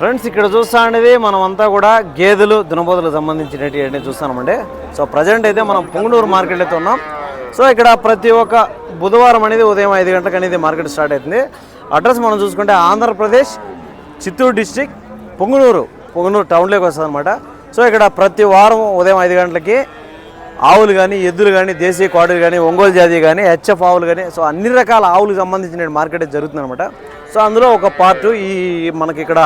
Friends ఇక్కడ చూస్తా అనేది మనమంతా కూడా గేదెలు దునబోతులకు సంబంధించినటువంటి చూస్తామండి సో ప్రజెంట్ అయితే మనం పొంగనూరు మార్కెట్ అయితే ఉన్నాం. సో ఇక్కడ ప్రతి ఒక్క బుధవారం అనేది ఉదయం ఐదు గంటలకు అనేది మార్కెట్ స్టార్ట్ అవుతుంది. అడ్రస్ మనం చూసుకుంటే ఆంధ్రప్రదేశ్ చిత్తూరు డిస్టిక్ పొంగనూరు పొంగనూరు టౌన్లోకి వస్తుంది అనమాట సో ఇక్కడ ప్రతి వారం ఉదయం ఐదు గంటలకి ఆవులు కానీ ఎద్దులు కానీ దేశీయ కోడలు కానీ ఒంగోలు జాతి కానీ హెచ్ఎఫ్ ఆవులు కానీ సో అన్ని రకాల ఆవులకు సంబంధించిన మార్కెట్ జరుగుతుంది అనమాట సో అందులో ఒక పార్ట్ ఈ మనకి ఇక్కడ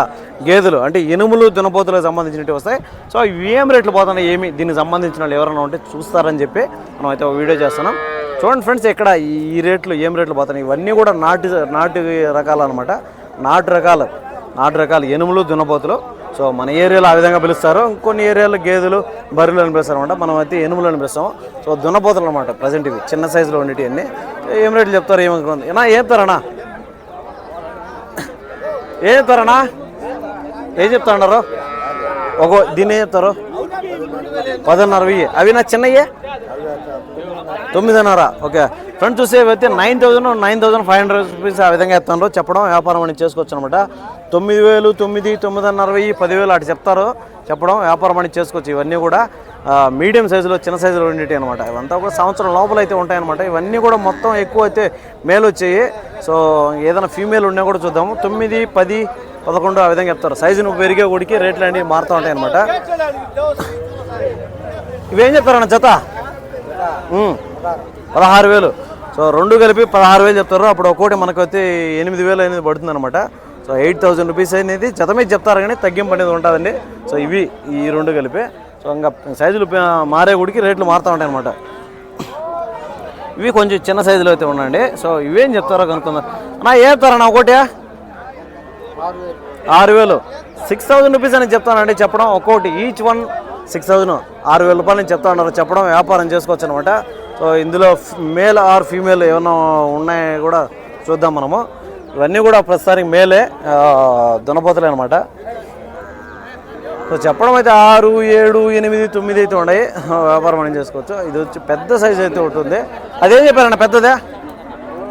గేదెలు అంటే ఎనుములు దునపోతులకు సంబంధించినవి వస్తాయి. సో ఏం రేట్లు పోతున్నాయి ఏమి దీనికి సంబంధించిన వాళ్ళు ఎవరైనా ఉంటే చూస్తారని చెప్పి మనం అయితే ఒక వీడియో చేస్తున్నాం. చూడండి ఫ్రెండ్స్ ఇక్కడ ఈ రేట్లు ఏం రేట్లు పోతున్నాయి ఇవన్నీ కూడా నాటు నాటు రకాలు అనమాట నాటు రకాలు నాటు రకాలు ఎనుములు దునపోతులు. సో మన ఏరియాలో ఆ విధంగా పిలుస్తారు. ఇంకొన్ని ఏరియాలో గేదెలు బర్రెలు అని పిలుస్తారు అనమాట మనం అయితే ఎనుములు అని పిలుస్తాం సో దున్నపోతలు అనమాట ప్రజెంట్ ఇవి. చిన్న సైజులో ఉండేవి అన్నీ. ఏం రేట్లు చెప్తారు? ఏమనుకుంది ఏనా ఏం చెప్తారన్నా? ఏం చెప్తారన్నా? ఏం చెప్తారన్నారు? ఒక దీన్ని ఏం చెప్తారు? పదిన్నర వెయ్యి. అవి నా చిన్నయ్యే? తొమ్మిదిన్నర. ఓకే. ఫ్రెండ్ చూసేవి అయితే nine thousand nine thousand five hundred rupees ఆ విధంగా ఇస్తాను చెప్పడం వ్యాపారం అని చేసుకోవచ్చు అనమాట తొమ్మిది వేలు తొమ్మిది తొమ్మిదిన్నర వెయ్యి పదివేలు అటు చెప్తారు. చెప్పడం వ్యాపారం అని చేసుకోవచ్చు. ఇవన్నీ కూడా మీడియం సైజులో చిన్న సైజులో ఉండేవి అనమాట ఇవంతా కూడా సంవత్సరం లోపల అయితే ఉంటాయన్నమాట. ఇవన్నీ కూడా మొత్తం ఎక్కువ అయితే మేలు వచ్చాయి. సో ఏదైనా ఫీమేల్ ఉన్నా కూడా చూద్దాము. తొమ్మిది పది పదకొండు ఆ విధంగా చెప్తారు. సైజును పెరిగే గుడికి రేట్లు అనేవి మారుతూ ఉంటాయి అనమాట ఇవేం చెప్తారన్న జత? పదహారు వేలు. సో రెండు కలిపి పదహారు వేలు చెప్తారు అప్పుడు ఒక్కోటి మనకు అయితే ఎనిమిది వేలు అనేది పడుతుంది అనమాట సో ఎయిట్ థౌజండ్ రూపీస్ అనేది జతమే చెప్తారు కానీ తగ్గింపు అనేది ఉంటుందండి. సో ఇవి ఈ రెండు కలిపి. సో ఇంకా సైజులు మారే గుడికి రేట్లు మారుతూ ఉంటాయి అనమాట ఇవి కొంచెం చిన్న సైజులో అయితే ఉండండి. సో ఇవేం చెప్తారో కనుక్కుందాం. అన్నా ఏం చెప్తారన్నా ఒకటి ఆరు వేలు. సిక్స్ థౌజండ్ రూపీస్ అని చెప్తానండి చెప్పడం. ఒక్కోటి ఈచ్ వన్ సిక్స్ థౌజండ్ ఆరు వేల రూపాయలు చెప్తా ఉన్నారు. చెప్పడం వ్యాపారం చేసుకోవచ్చు అనమాట సో ఇందులో మేల్ ఆర్ ఫీమేల్ ఏమైనా ఉన్నాయో కూడా చూద్దాం మనము. ఇవన్నీ కూడా ప్రస్తుతానికి మేలే దునపోతలే అనమాట సో చెప్పడం అయితే ఆరు ఏడు ఎనిమిది తొమ్మిది అయితే ఉన్నాయి. వ్యాపారం మనం చేసుకోవచ్చు. ఇది వచ్చి పెద్ద సైజ్ అయితే ఉంటుంది. అదేం చెప్పారన్న పెద్దదే?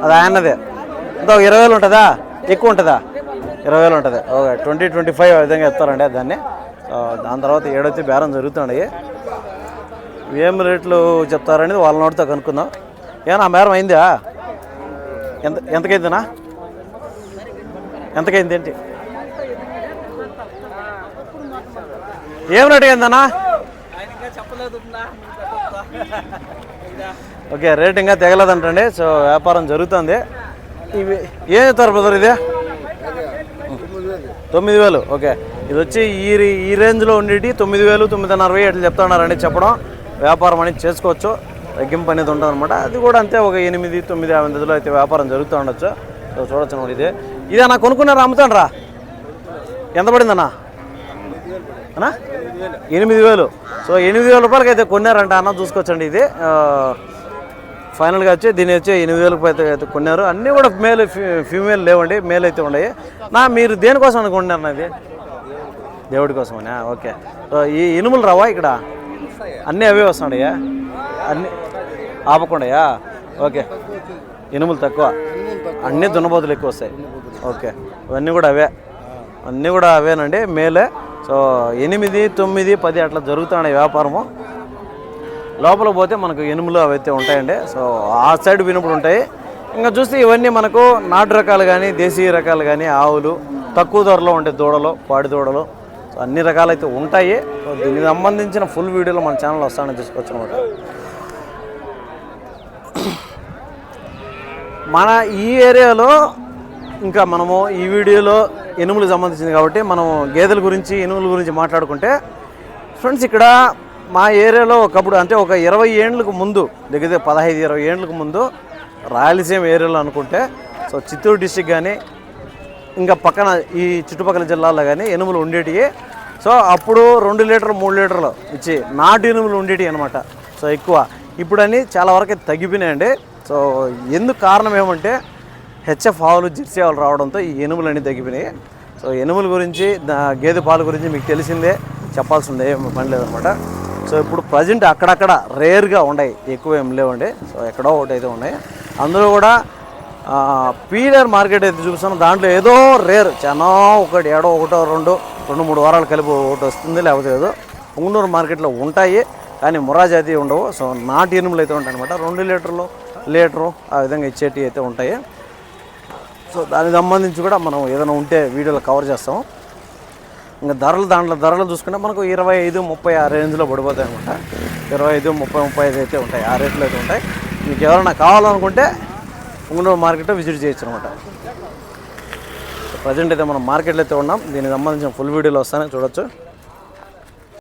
అది ఆయనదే. ఇంత ఒక ఇరవై వేలు ఉంటుందా? ఎక్కువ ఉంటుందా? ఇరవై వేలు ఉంటుంది. ఓకే ట్వంటీ ట్వంటీ ఫైవ్ విధంగా ఇస్తారండి దాన్ని. దాని తర్వాత ఏడొచ్చి బేరం జరుగుతుంది ఏం రేట్లు చెప్తారనేది వాళ్ళ నోటితో కనుక్కుందాం. ఏనా మేరం అయిందా? ఎంత ఎంతకైందినా? ఎంతకైంది ఏంటి? ఏం రేట్ అయిందన్నా? ఓకే రేట్ ఇంకా తెగలేదంటండి. సో వ్యాపారం జరుగుతుంది. ఇవి ఏం చెప్తారు బ్రదర్ ఇది? తొమ్మిది వేలు. ఓకే. ఇది వచ్చి ఈ రే- ఈ రేంజ్లో ఉండేటి తొమ్మిది వేలు తొమ్మిదిన్నర వెయ్యి అట్లా చెప్తున్నారండి చెప్పడం. వ్యాపారం అనేది చేసుకోవచ్చు. తగ్గింపు అనేది ఉంటుందన్నమాట. అది కూడా అంతే ఒక ఎనిమిది తొమ్మిది యాభై మధ్యలో అయితే వ్యాపారం జరుగుతూ ఉండొచ్చు. చూడొచ్చు అన్నమాట ఇది. అన్న కొనుక్కున్నారా అమ్ముతాను రా ఎంత పడిందన్నా? అన్నా? ఎనిమిది వేలు. సో ఎనిమిది వేల రూపాయలకి అయితే కొన్నారంట అన్న చూసుకోవచ్చండి ఇది. ఫైనల్గా వచ్చి దీని వచ్చి ఎనిమిది వేలకు అయితే అయితే కొన్నారు. అన్నీ కూడా మేల్ ఫీమేల్ లేవండి మేల్ అయితే ఉన్నాయి. నా మీరు దేనికోసం అనుకుంటున్నారు ఇది? దేవుడి కోసమని? ఓకే. సో ఈ ఇనుములు రావా ఇక్కడ? అన్నీ అవే వస్తున్నాయా అన్నీ ఆపకుండాయా? ఓకే. ఇనుములు తక్కువ. అన్నీ దున్నబోతులు ఎక్కువ వస్తాయి. ఓకే. ఇవన్నీ కూడా అవే. అన్నీ కూడా అవేనండి. మేలే. సో ఎనిమిది తొమ్మిది పది అట్లా జరుగుతున్నాయి వ్యాపారము. లోపల పోతే మనకు ఎనుములు అవి అయితే ఉంటాయండి. సో ఆ సైడ్ వినుపుడు ఉంటాయి. ఇంకా చూస్తే ఇవన్నీ మనకు నాటు రకాలు కానీ దేశీయ రకాలు కానీ ఆవులు తక్కువ ధరలో ఉండే దూడలు పాడి దూడలు. అన్ని రకాలైతే ఉంటాయి. దీనికి సంబంధించిన ఫుల్ వీడియోలు మన ఛానల్ వస్తానని చూసుకోవచ్చు అనమాట మన ఈ ఏరియాలో ఇంకా మనము ఈ వీడియోలో ఎనుములకు సంబంధించింది కాబట్టి మనం గేదెల గురించి ఎనుముల గురించి మాట్లాడుకుంటే ఫ్రెండ్స్ ఇక్కడ మా ఏరియాలో ఒకప్పుడు అంటే ఒక ఇరవై ఏండ్లకు ముందు దగ్గర దగ్గర పదహైదు ఇరవై ఏండ్లకు ముందు రాయలసీమ ఏరియాలో అనుకుంటే సో చిత్తూరు డిస్టిక్ కానీ ఇంకా పక్కన ఈ చుట్టుపక్కల జిల్లాల్లో కానీ ఎనుములు ఉండేటివి సో అప్పుడు రెండు లీటర్లు మూడు లీటర్లు ఇచ్చి నాటు ఎనుములు ఉండేవి అనమాట సో ఎక్కువ. ఇప్పుడని చాలా వరకు తగ్గిపోయినాయండి. సో ఎందుకు కారణం ఏమంటే హెచ్ఎఫ్ ఆవులు జెర్సీ ఆవులు రావడంతో ఈ ఎనుములు అన్నీ తగ్గిపోయినాయి. సో ఎనుముల గురించి దా- గేదె పాల గురించి మీకు తెలిసిందే చెప్పాల్సిందే ఏం పని లేదనమాట సో ఇప్పుడు ప్రజెంట్ అక్కడక్కడ రేర్గా ఉన్నాయి. ఎక్కువ ఏం లేవండి. సో ఎక్కడో ఒకటి అయితే ఉన్నాయి. అందులో కూడా పీడర్ మార్కెట్ అయితే చూపిస్తాను. దాంట్లో ఏదో రేర్ చాలా ఒకటి ఏడో ఒకటో రెండు రెండు మూడు వారాలు కలిపి ఒకటి వస్తుంది లేకపోతే లేదు పుంగనూరు మార్కెట్లో ఉంటాయి కానీ మురాజాతి ఉండవు. సో నాటు ఎనుములు అయితే ఉంటాయి అనమాట రెండు లీటర్లు లీటరు ఆ విధంగా ఇచ్చేటివి అయితే ఉంటాయి. సో దానికి సంబంధించి కూడా మనం ఏదైనా ఉంటే వీడియోలో కవర్ చేస్తాం. ఇంకా ధరలు దాంట్లో ధరలు చూసుకుంటే మనకు ఇరవై ఐదు ముప్పై ఆ రేంజ్లో పడిపోతాయి అనమాట ఇరవై ఐదు ముప్పై ముప్పై ఐదు అయితే ఉంటాయి. ఆ రేట్లు అయితే ఉంటాయి. మీకు ఎవరైనా కావాలనుకుంటే పుంగనూరు మార్కెట్లో విజిట్ చేయొచ్చు అనమాట ప్రజెంట్ అయితే మనం మార్కెట్లో అయితే ఉన్నాం. దీనికి సంబంధించిన ఫుల్ వీడియోలు వస్తానే చూడొచ్చు.